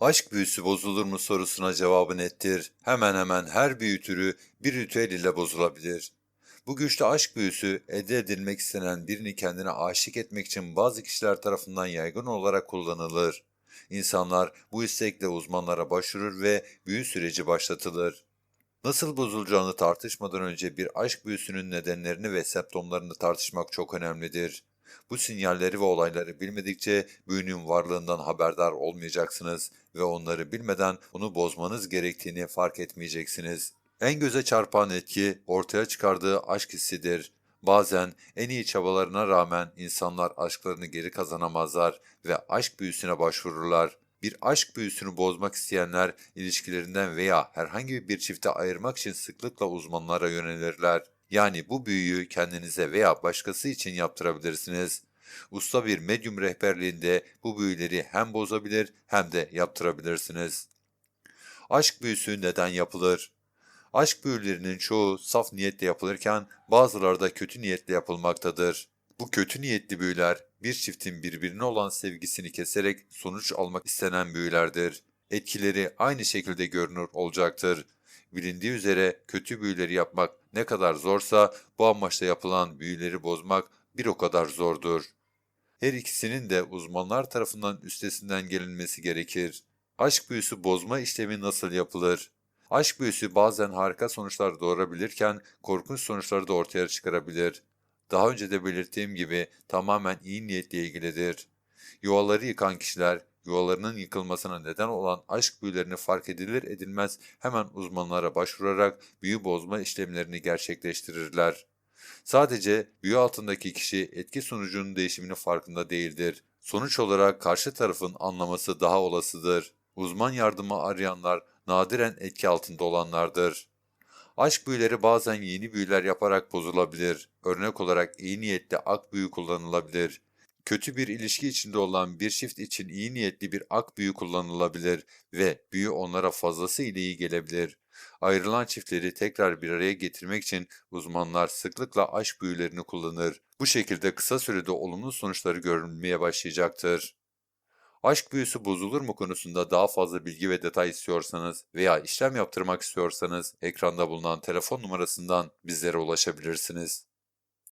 Aşk büyüsü bozulur mu sorusuna cevabı nettir. Hemen hemen her büyü türü bir ritüel ile bozulabilir. Bu güçlü aşk büyüsü elde edilmek istenen birini kendine aşık etmek için bazı kişiler tarafından yaygın olarak kullanılır. İnsanlar bu istekle uzmanlara başvurur ve büyü süreci başlatılır. Nasıl bozulacağını tartışmadan önce bir aşk büyüsünün nedenlerini ve semptomlarını tartışmak çok önemlidir. Bu sinyalleri ve olayları bilmedikçe büyünün varlığından haberdar olmayacaksınız ve onları bilmeden onu bozmanız gerektiğini fark etmeyeceksiniz. En göze çarpan etki ortaya çıkardığı aşk hissidir. Bazen en iyi çabalarına rağmen insanlar aşklarını geri kazanamazlar ve aşk büyüsüne başvururlar. Bir aşk büyüsünü bozmak isteyenler ilişkilerinden veya herhangi bir çifte ayırmak için sıklıkla uzmanlara yönelirler. Yani bu büyüyü kendinize veya başkası için yaptırabilirsiniz. Usta bir medyum rehberliğinde bu büyüleri hem bozabilir hem de yaptırabilirsiniz. Aşk büyüsü neden yapılır? Aşk büyülerinin çoğu saf niyetle yapılırken bazıları da kötü niyetle yapılmaktadır. Bu kötü niyetli büyüler bir çiftin birbirine olan sevgisini keserek sonuç almak istenen büyülerdir. Etkileri aynı şekilde görünür olacaktır. Bilindiği üzere kötü büyüleri yapmak ne kadar zorsa bu amaçla yapılan büyüleri bozmak bir o kadar zordur. Her ikisinin de uzmanlar tarafından üstesinden gelinmesi gerekir. Aşk büyüsü bozma işlemi nasıl yapılır? Aşk büyüsü bazen harika sonuçlar doğurabilirken korkunç sonuçları da ortaya çıkarabilir. Daha önce de belirttiğim gibi tamamen iyi niyetle ilgilidir. Yuvaları yıkan kişiler, yuvalarının yıkılmasına neden olan aşk büyülerini fark edilir edilmez hemen uzmanlara başvurarak büyü bozma işlemlerini gerçekleştirirler. Sadece büyü altındaki kişi etki sonucunun değişiminin farkında değildir. Sonuç olarak karşı tarafın anlaması daha olasıdır. Uzman yardımı arayanlar nadiren etki altında olanlardır. Aşk büyüleri bazen yeni büyüler yaparak bozulabilir. Örnek olarak iyi niyetli ak büyü kullanılabilir. Kötü bir ilişki içinde olan bir çift için iyi niyetli bir ak büyü kullanılabilir ve büyü onlara fazlasıyla iyi gelebilir. Ayrılan çiftleri tekrar bir araya getirmek için uzmanlar sıklıkla aşk büyülerini kullanır. Bu şekilde kısa sürede olumlu sonuçları görülmeye başlayacaktır. Aşk büyüsü bozulur mu konusunda daha fazla bilgi ve detay istiyorsanız veya işlem yaptırmak istiyorsanız ekranda bulunan telefon numarasından bizlere ulaşabilirsiniz.